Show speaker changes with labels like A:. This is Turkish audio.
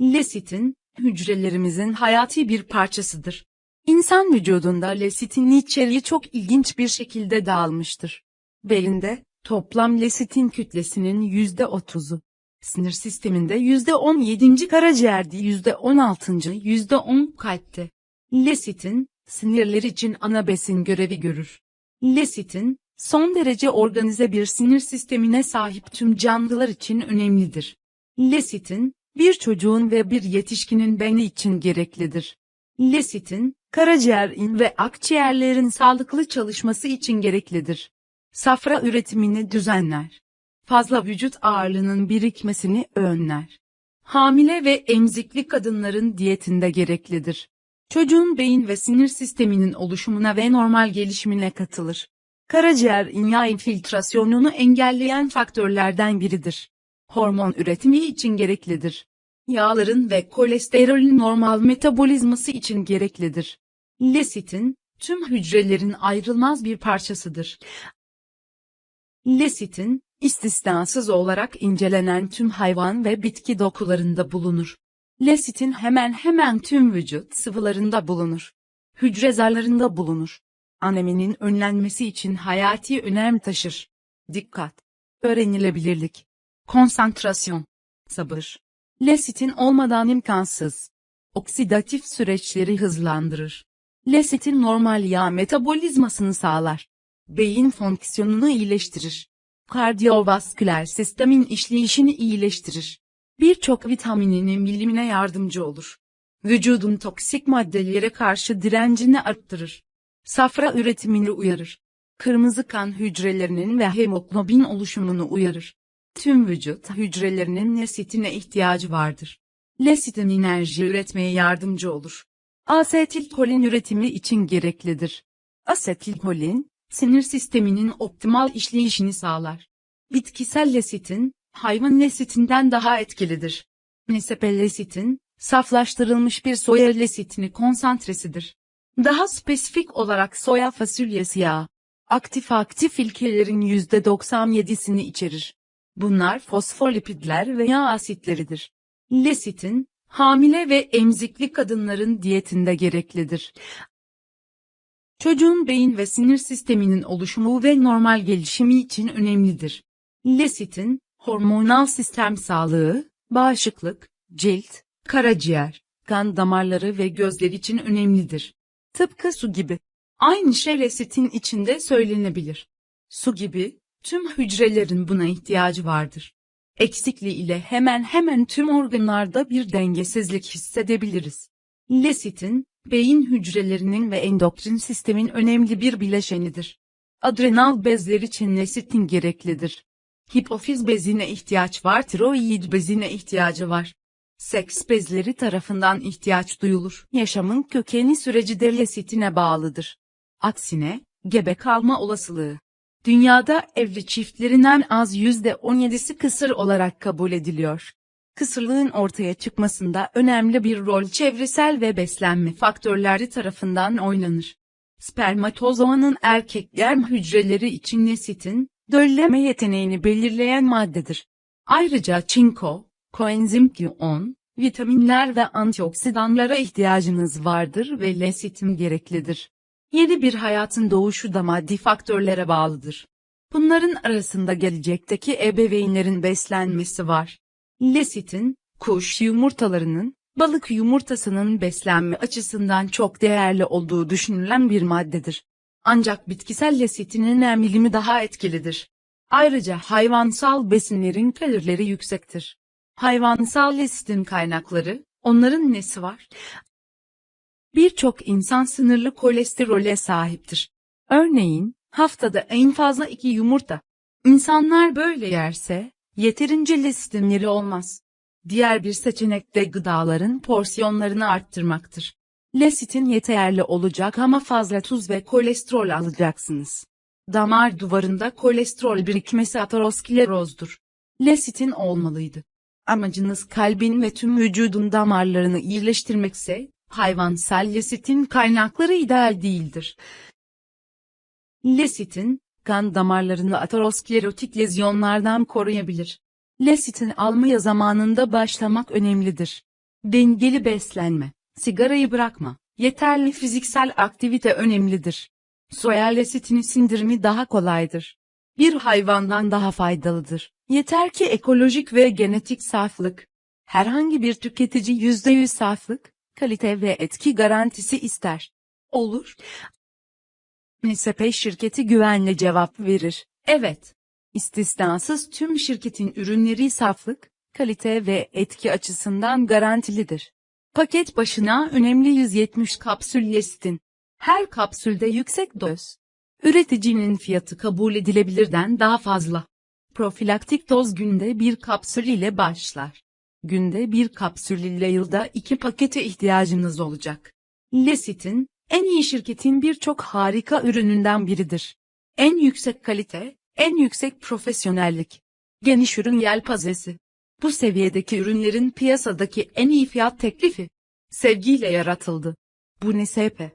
A: Lesitin, hücrelerimizin hayati bir parçasıdır. İnsan vücudunda lesitin içeriği çok ilginç bir şekilde dağılmıştır. Belinde, toplam lesitin kütlesinin %30'u. Sinir sisteminde %17. karaciğerde %16. %10 kalpte. Lesitin, sinirler için ana besin görevi görür. Lesitin, son derece organize bir sinir sistemine sahip tüm canlılar için önemlidir. Lesitin, bir çocuğun ve bir yetişkinin beyni için gereklidir. Lesitin, karaciğerin ve akciğerlerin sağlıklı çalışması için gereklidir. Safra üretimini düzenler. Fazla vücut ağırlığının birikmesini önler. Hamile ve emzikli kadınların diyetinde gereklidir. Çocuğun beyin ve sinir sisteminin oluşumuna ve normal gelişimine katılır. Karaciğer yağ infiltrasyonunu engelleyen faktörlerden biridir. Hormon üretimi için gereklidir. Yağların ve kolesterolün normal metabolizması için gereklidir. Lesitin, tüm hücrelerin ayrılmaz bir parçasıdır. Lesitin, istisnasız olarak incelenen tüm hayvan ve bitki dokularında bulunur. Lesitin hemen hemen tüm vücut sıvılarında bulunur. Hücre zarlarında bulunur. Aneminin önlenmesi için hayati önem taşır. Dikkat! Öğrenilebilirlik. Konsantrasyon. Sabır. Lesitin olmadan imkansız. Oksidatif süreçleri hızlandırır. Lesitin normal yağ metabolizmasını sağlar. Beyin fonksiyonunu iyileştirir. Kardiyovasküler sistemin işleyişini iyileştirir. Birçok vitamininin bilimine yardımcı olur. Vücudun toksik maddelere karşı direncini arttırır. Safra üretimini uyarır. Kırmızı kan hücrelerinin ve hemoglobin oluşumunu uyarır. Tüm vücut hücrelerinin lesitine ihtiyacı vardır. Lesitin enerji üretmeye yardımcı olur. Asetilkolin üretimi için gereklidir. Asetilkolin, sinir sisteminin optimal işleyişini sağlar. Bitkisel lesitin, hayvan lesitinden daha etkilidir. Nesepellesitin, saflaştırılmış bir soya lesitini konsantresidir. Daha spesifik olarak soya fasulyesi yağı, aktif aktif ilkelerin %97'sini içerir. Bunlar fosfolipidler ve yağ asitleridir. Lesitin, hamile ve emzikli kadınların diyetinde gereklidir. Çocuğun beyin ve sinir sisteminin oluşumu ve normal gelişimi için önemlidir. Lesitin, hormonal sistem sağlığı, bağışıklık, cilt, karaciğer, kan damarları ve gözler için önemlidir. Tıpkı su gibi. Aynı şey lesitin içinde söylenebilir. Su gibi, tüm hücrelerin buna ihtiyacı vardır. Eksikliği ile hemen hemen tüm organlarda bir dengesizlik hissedebiliriz. Lesitin, beyin hücrelerinin ve endokrin sistemin önemli bir bileşenidir. Adrenal bezler için lesitin gereklidir. Hipofiz bezine ihtiyaç var, tiroid bezine ihtiyacı var. Seks bezleri tarafından ihtiyaç duyulur. Yaşamın kökeni süreci de lesitine bağlıdır. Aksine, gebe kalma olasılığı. Dünyada evli çiftlerin en az %17'si kısır olarak kabul ediliyor. Kısırlığın ortaya çıkmasında önemli bir rol çevresel ve beslenme faktörleri tarafından oynanır. Spermatozoanın erkek germ hücreleri için lesitin, dölleme yeteneğini belirleyen maddedir. Ayrıca çinko, koenzim Q10, vitaminler ve antioksidanlara ihtiyacınız vardır ve lesitin gereklidir. Yeni bir hayatın doğuşu da maddi faktörlere bağlıdır. Bunların arasında gelecekteki ebeveynlerin beslenmesi var. Lesitin, kuş yumurtalarının, balık yumurtasının beslenme açısından çok değerli olduğu düşünülen bir maddedir. Ancak bitkisel lesitinin emilimi daha etkilidir. Ayrıca hayvansal besinlerin kalorileri yüksektir. Hayvansal lesitin kaynakları, onların nesi var? Birçok insan sınırlı kolesterole sahiptir. Örneğin, haftada en fazla iki yumurta. İnsanlar böyle yerse, yeterince lesitinleri olmaz. Diğer bir seçenek de gıdaların porsiyonlarını arttırmaktır. Lesitin yeterli olacak ama fazla tuz ve kolesterol alacaksınız. Damar duvarında kolesterol birikmesi aterosklerozdur. Lesitin olmalıydı. Amacınız kalbin ve tüm vücudun damarlarını iyileştirmekse, hayvansal lesitin kaynakları ideal değildir. Lesitin, kan damarlarını aterosklerotik lezyonlardan koruyabilir. Lesitin almaya zamanında başlamak önemlidir. Dengeli beslenme, sigarayı bırakma, yeterli fiziksel aktivite önemlidir. Soya lesitini sindirimi daha kolaydır. Bir hayvandan daha faydalıdır. Yeter ki ekolojik ve genetik saflık. Herhangi bir tüketici %100 saflık, kalite ve etki garantisi ister. Olur. NSP şirketi güvenle cevap verir. Evet. İstisnasız tüm şirketin ürünleri saflık, kalite ve etki açısından garantilidir. Paket başına önemli 170 kapsül lesitin. Her kapsülde yüksek doz. Üreticinin fiyatı kabul edilebilirden daha fazla. Profilaktik doz günde bir kapsül ile başlar. Günde bir kapsül ile yılda iki pakete ihtiyacınız olacak. Lesitin, en iyi şirketin birçok harika ürününden biridir. En yüksek kalite, en yüksek profesyonellik. Geniş ürün yelpazesi. Bu seviyedeki ürünlerin piyasadaki en iyi fiyat teklifi. Sevgiyle yaratıldı. Bu NSP.